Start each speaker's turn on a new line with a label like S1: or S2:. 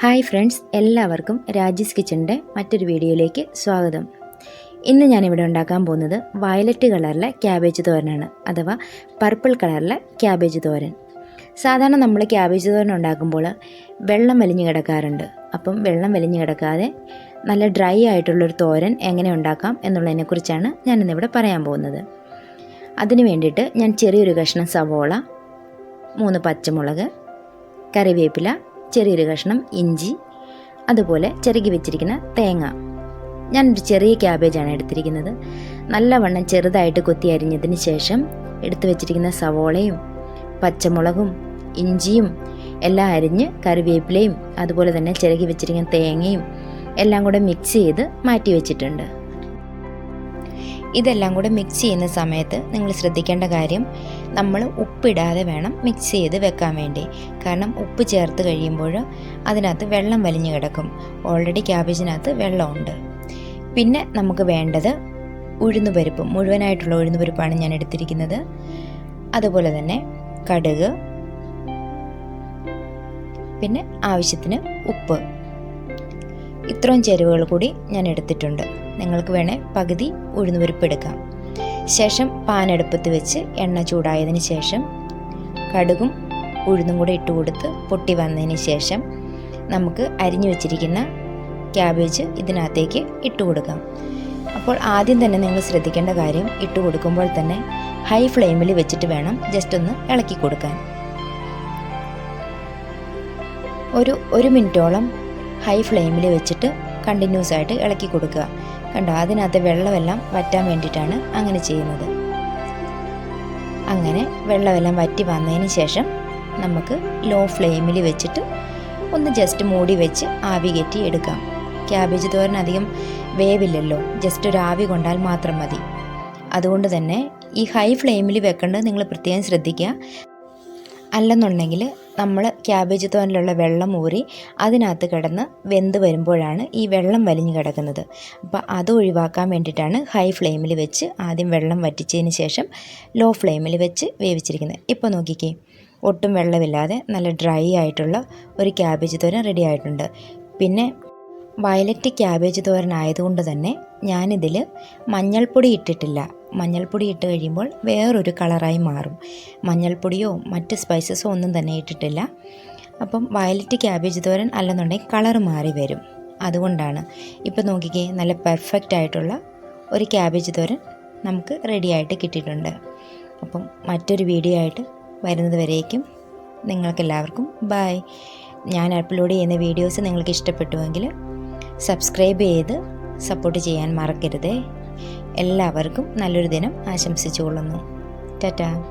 S1: Hi friends എല്ലാവർക്കും രാജീസ് കിച്ചണിന്റെ മറ്റൊരു വീഡിയോയിലേക്ക് സ്വാഗതം. ഇന്ന് ഞാനിവിടെ ഉണ്ടാക്കാൻ പോകുന്നത് വയലറ്റ് കളറിലെ ക്യാബേജ് തോരനാണ് അഥവാ പർപ്പിൾ കളറിലെ ക്യാബേജ് തോരൻ. സാധാരണ നമ്മൾ ക്യാബേജ് തോരൻ ഉണ്ടാക്കുമ്പോൾ വെള്ളം വലിഞ്ഞു കിടക്കാറുണ്ട്. അപ്പം വെള്ളം വലിഞ്ഞു കിടക്കാതെ നല്ല ഡ്രൈ ആയിട്ടുള്ളൊരു തോരൻ എങ്ങനെ ഉണ്ടാക്കാം എന്നുള്ളതിനെക്കുറിച്ചാണ് ഞാനിന്നിവിടെ പറയാൻ പോകുന്നത്. അതിന് വേണ്ടിയിട്ട് ഞാൻ ചെറിയൊരു കഷ്ണം സവോള മൂന്ന് പച്ചമുളക് കറിവേപ്പില ചെറിയൊരു കഷ്ണം ഇഞ്ചി അതുപോലെ ചിരകി വെച്ചിരിക്കുന്ന തേങ്ങ. ഞാനൊരു ചെറിയ ക്യാബേജാണ് എടുത്തിരിക്കുന്നത്. നല്ലവണ്ണം ചെറുതായിട്ട് കൊത്തി അരിഞ്ഞതിന് ശേഷം എടുത്തു വെച്ചിരിക്കുന്ന സവോളയും പച്ചമുളകും ഇഞ്ചിയും എല്ലാം അരിഞ്ഞ് കറിവേപ്പിലയും അതുപോലെ തന്നെ ചിരകി വെച്ചിരിക്കുന്ന തേങ്ങയും എല്ലാം കൂടെ മിക്സ് ചെയ്ത് മാറ്റി വെച്ചിട്ടുണ്ട്. ഇതെല്ലാം കൂടെ മിക്സ് ചെയ്യുന്ന സമയത്ത് നിങ്ങൾ ശ്രദ്ധിക്കേണ്ട കാര്യം നമ്മൾ ഉപ്പിടാതെ വേണം മിക്സ് ചെയ്ത് വെക്കാൻ വേണ്ടി. കാരണം ഉപ്പ് ചേർത്ത് കഴിയുമ്പോൾ അതിനകത്ത് വെള്ളം വലിഞ്ഞു കിടക്കും. ഓൾറെഡി ക്യാബേജിനകത്ത് വെള്ളമുണ്ട്. പിന്നെ നമുക്ക് വേണ്ടത് ഉഴുന്നുപരിപ്പ് മുഴുവനായിട്ടുള്ള ഉഴുന്നുപരിപ്പാണ് ഞാൻ എടുത്തിരിക്കുന്നത്. അതുപോലെ തന്നെ കടുക്. പിന്നെ ആവശ്യത്തിന് ഉപ്പ്. ഇത്രയും ചേരുവകൾ കൂടി ഞാൻ എടുത്തിട്ടുണ്ട്. നിങ്ങൾക്ക് വേണേൽ പകുതി ഉഴുന്നുപരിപ്പ് എടുക്കാം ശേഷം പാനടുപ്പത്ത് വെച്ച് എണ്ണ ചൂടായതിന് ശേഷം കടുകും ഉഴുന്നും കൂടെ ഇട്ട് കൊടുത്ത് പൊട്ടി വന്നതിന് ശേഷം നമുക്ക് അരിഞ്ഞു വെച്ചിരിക്കുന്ന ക്യാബേജ് ഇതിനകത്തേക്ക് ഇട്ട് കൊടുക്കാം. അപ്പോൾ ആദ്യം തന്നെ നിങ്ങൾ ശ്രദ്ധിക്കേണ്ട കാര്യം ഇട്ട് കൊടുക്കുമ്പോൾ തന്നെ ഹൈ ഫ്ലെയിമിൽ വെച്ചിട്ട് വേണം ജസ്റ്റ് ഒന്ന് ഇളക്കി കൊടുക്കാൻ. ഒരു ഒരു മിനിറ്റോളം ഹൈ ഫ്ലെയിമിൽ വെച്ചിട്ട് കണ്ടിന്യൂസ് ആയിട്ട് ഇളക്കി കൊടുക്കുക. കണ്ടോ? അതിനകത്ത് വെള്ളമെല്ലാം വറ്റാൻ വേണ്ടിയിട്ടാണ് അങ്ങനെ ചെയ്യുന്നത്. അങ്ങനെ വെള്ളമെല്ലാം വറ്റി വന്നതിന് ശേഷം നമുക്ക് ലോ ഫ്ലെയിമിൽ വെച്ചിട്ട് ഒന്ന് ജസ്റ്റ് മൂടി വെച്ച് ആവി കയറ്റി എടുക്കാം. ക്യാബേജ് തോരൻ അധികം വേവില്ലല്ലോ. ജസ്റ്റ് ഒരു ആവി കൊണ്ടാൽ മാത്രം മതി. അതുകൊണ്ട് തന്നെ ഈ ഹൈ ഫ്ലെയിമിൽ വെക്കേണ്ടത് നിങ്ങൾ പ്രത്യേകം ശ്രദ്ധിക്കുക. അല്ലെന്നുണ്ടെങ്കിൽ നമ്മൾ ക്യാബേജ് തോരനിലുള്ള വെള്ളം ഊറി അതിനകത്ത് കിടന്ന് വെന്ത് വരുമ്പോഴാണ് ഈ വെള്ളം വലിഞ്ഞു കിടക്കുന്നത്. അപ്പോൾ അത് ഒഴിവാക്കാൻ വേണ്ടിയിട്ടാണ് ഹൈ ഫ്ലെയിമിൽ വെച്ച് ആദ്യം വെള്ളം വറ്റിച്ചതിന് ശേഷം ലോ ഫ്ലെയിമിൽ വെച്ച് വേവിച്ചിരിക്കുന്നത്. ഇപ്പോൾ നോക്കിക്കേ ഒട്ടും വെള്ളമില്ലാതെ നല്ല ഡ്രൈ ആയിട്ടുള്ള ഒരു ക്യാബേജ് തോരൻ റെഡി ആയിട്ടുണ്ട്. പിന്നെ വയലറ്റ് ക്യാബേജ് തോരൻ ആയതുകൊണ്ട് തന്നെ ഞാനിതിൽ മഞ്ഞൾപ്പൊടി ഇട്ടിട്ടില്ല. മഞ്ഞൾപ്പൊടി ഇട്ട് കഴിയുമ്പോൾ വേറൊരു കളറായി മാറും. മഞ്ഞൾപ്പൊടിയോ മറ്റ് സ്പൈസസോ ഒന്നും തന്നെ ഇട്ടിട്ടില്ല. അപ്പം വയലറ്റ് ക്യാബേജ് തോരൻ അല്ലെന്നുണ്ടെങ്കിൽ കളർ മാറി വരും. അതുകൊണ്ടാണ്. ഇപ്പം നോക്കിക്കേ നല്ല പെർഫെക്റ്റ് ആയിട്ടുള്ള ഒരു ക്യാബേജ് തോരൻ നമുക്ക് റെഡി ആയിട്ട് കിട്ടിയിട്ടുണ്ട്. അപ്പം മറ്റൊരു വീഡിയോ ആയിട്ട് വരുന്നത് വരേക്കും. നിങ്ങൾക്കെല്ലാവർക്കും ബായ് ഞാൻ അപ്ലോഡ് ചെയ്യുന്ന വീഡിയോസ് നിങ്ങൾക്ക് ഇഷ്ടപ്പെട്ടുവെങ്കിൽ സബ്സ്ക്രൈബ് ചെയ്ത് സപ്പോർട്ട് ചെയ്യാൻ മറക്കരുതേ. എല്ലാവർക്കും നല്ലൊരു ദിനം ആശംസിച്ചുകൊള്ളുന്നു. ടാറ്റാ.